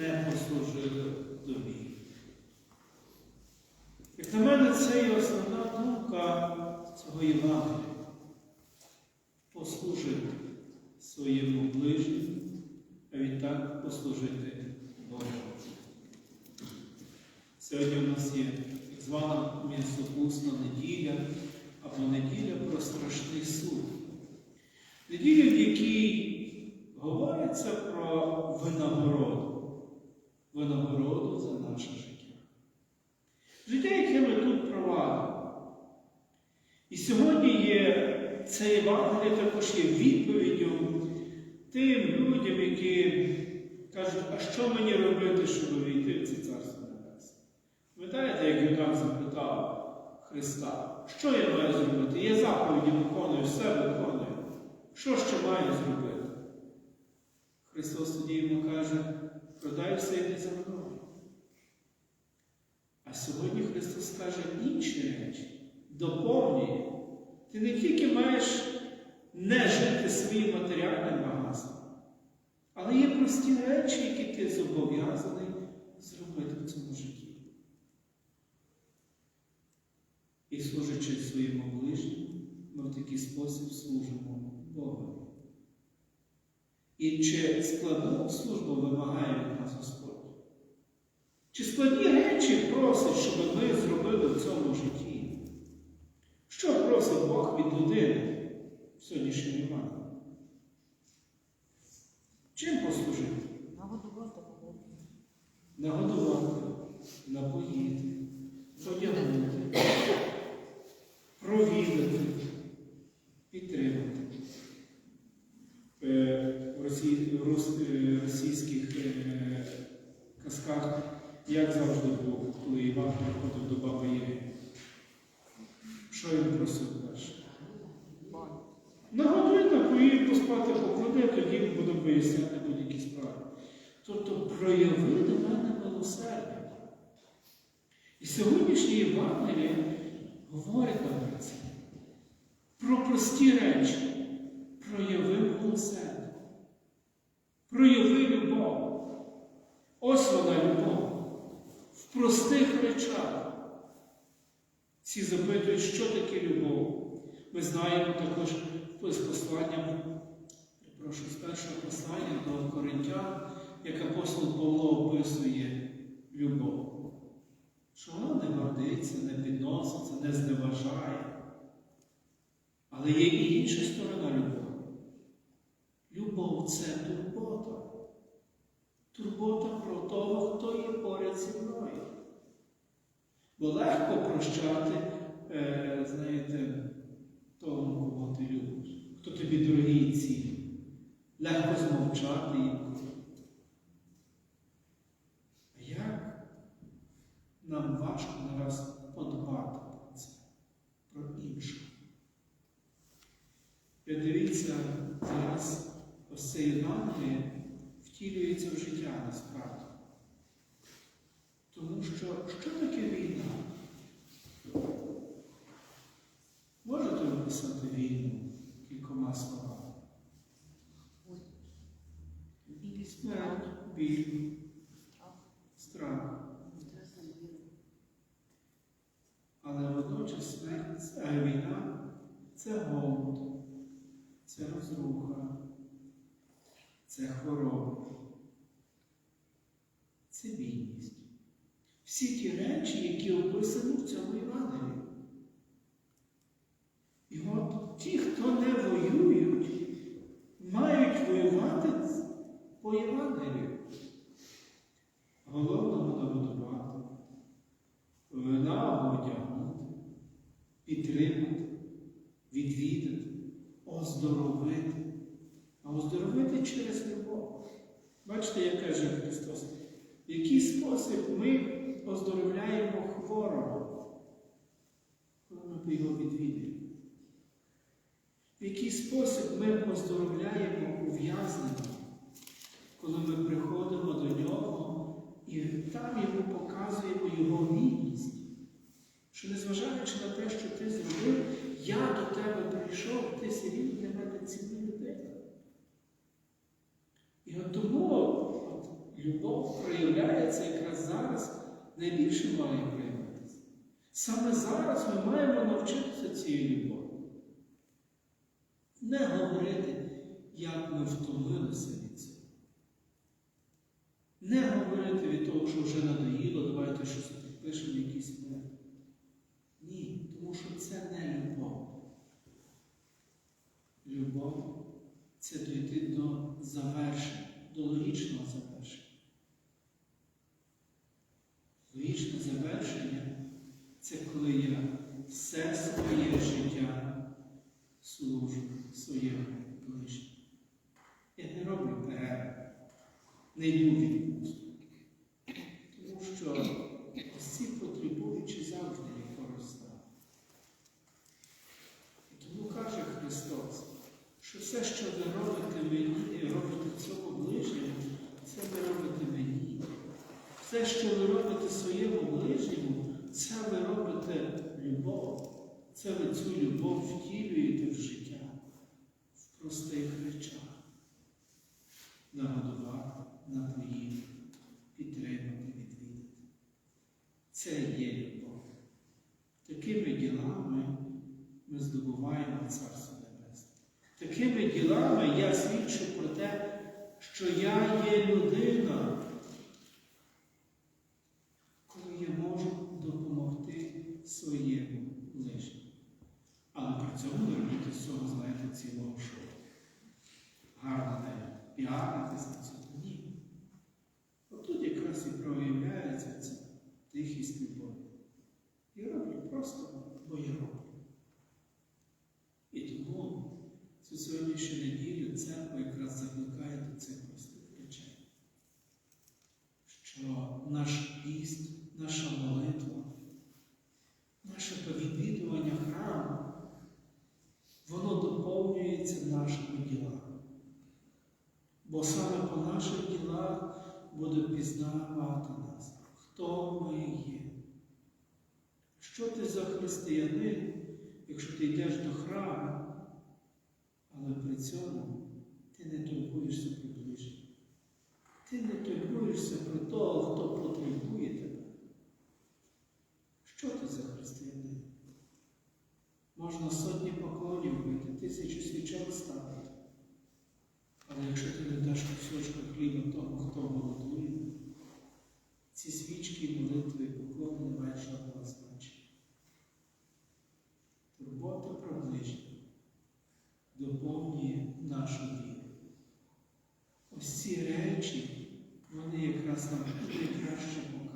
не послужили тобі. Як на мене, це і основна думка цього Євангелія послужити своєму ближньому, а відтак послужити Богу. Сьогодні у нас є так звана містобусна неділя або неділя про страшний суд. Неділя, в якій говориться про винагороду. Сьогодні є це Євангеліє також є відповіддю тим людям, які кажуть, а що мені робити, щоб увійти в це царство небесне? Пам'ятаєте, як Юдак запитав Христа, що я маю зробити? Я заповіді виконую, все виконую. Що ще маю зробити? Христос тоді йому каже, продай все йди за мною. А сьогодні Христос каже інші речі, доповнює. Ти не тільки маєш не жити своїм матеріальним багатством, але є прості речі, які ти зобов'язаний зробити в цьому житті. І служачи своєму ближньому, ми в такий спосіб служимо Богу. І чи складну службу вимагає від нас Господь? Чи складні речі просить, щоб ми зробили в цьому житті? Бог від людини в сьогоднішньому Івані? Чим послужити? Нагодувати. Нагодувати, напоїти, одягнути, провідати, підтримати. Е, В е, російських е, казках, як завжди Нагодуй, напої, поспати, поклади, тоді будемо виясняти будь-які справи. Тобто прояви до мене милосердя. І сьогоднішнє Євангеліє говорить нам про це. Про прості речі. Прояви милосердя. Прояви любов. Ось вона любов. В простих речах. Всі запитують, що таке любов. Ми знаємо також Коринтян, як апостол Павло описує любов. Що вона не гордиться, не підноситься, не зневажає. Але є і інша сторона любові. Любов це турбота. Турбота про того, хто є поряд зі мною. Бо легко прощати, е, знаєте, тому, кого ти любиш, хто тобі дорогий і цінний. Легко змовчати. А як нам важко нараз подбати про це, про інших? Дивіться, зараз ось це Євангеліє втілюється в життя насправді. Тому що що таке війна? Можете описати війну кількома словами? Смерть, біль, страх. Але водночас смерть, а війна це голод, це розруха, це хвороба, це бідність. Всі ті речі, які описані в цьому Євангелії. І от ті, хто не воюють, мають воювати по Євангелію. Головного нагодувати, вина одягнути, підтримати, відвідати, оздоровити. А оздоровити через любов. Бачите, як каже Христос, в який спосіб ми оздоровляємо хворого, коли ми його відвідуємо. В який спосіб ми оздоровляємо ув'язненого, коли ми приходимо до нього і там йому показуємо його гідність. Що незважаючи на те, що ти зробив, я до тебе прийшов, ти все для мене цінна людина. І от тому от, любов проявляється якраз зараз, найбільше має проявитися. Саме зараз ми маємо навчитися цієї любові. Не говорити, як ми втомилися від цього. Не говорити від того, що вже надоїло, давайте щось підпишемо, якісь ми. Ні, тому що це не любов. Любов це дойти до завершення, до логічного завершення. Логічне завершення це коли я все своє життя служу своєму ближньому. Я не роблю перерв, не йду в відпустку. Тому що ось ці потребуючі завжди використовують. І тому каже Христос, що все, що ви робите і робите цьому ближньому, це ви робите мені. Все, що ви робите своєму ближньому, це ви робите любов. Це ви цю любов втілюєте в життя в простих речах. Нагодувати, напоїти, підтримати, відвідати. Це є любов. Такими ділами ми здобуваємо Царство. Такими ділами я свідчу про те, що я є людина, коли я можу допомогти своєму ближньому. Але при цьому не робити з цього, знаєте, цілого шоу. Гарно не піаритись на цьому. Ні. Отут якраз і проявляється ця тихість любові. Я роблю просто, бо я роблю. І тому цю сьогоднішню неділю церква якраз закликає до цих простих речей. Що наш піст, наша молитва, наше відвідування храму, воно доповнюється нашими ділами. Бо саме по наших ділах буде пізнавати нас, хто ми є. Що ти за християнин, якщо ти йдеш до храму, але при цьому ти не турбуєшся про ближнього. Ти не турбуєшся про того, хто потребує тебе. Що ти за християнин? Можна сотні поклонів бити, тисячу свічок ставити. Але якщо ти не даш кусочка хліба тому, хто молодує, ці свічки, молитви поклон не жодного значення. Турбота про ближнього доповнює нашу віру. Ось ці речі, вони якраз нам найкраще показують,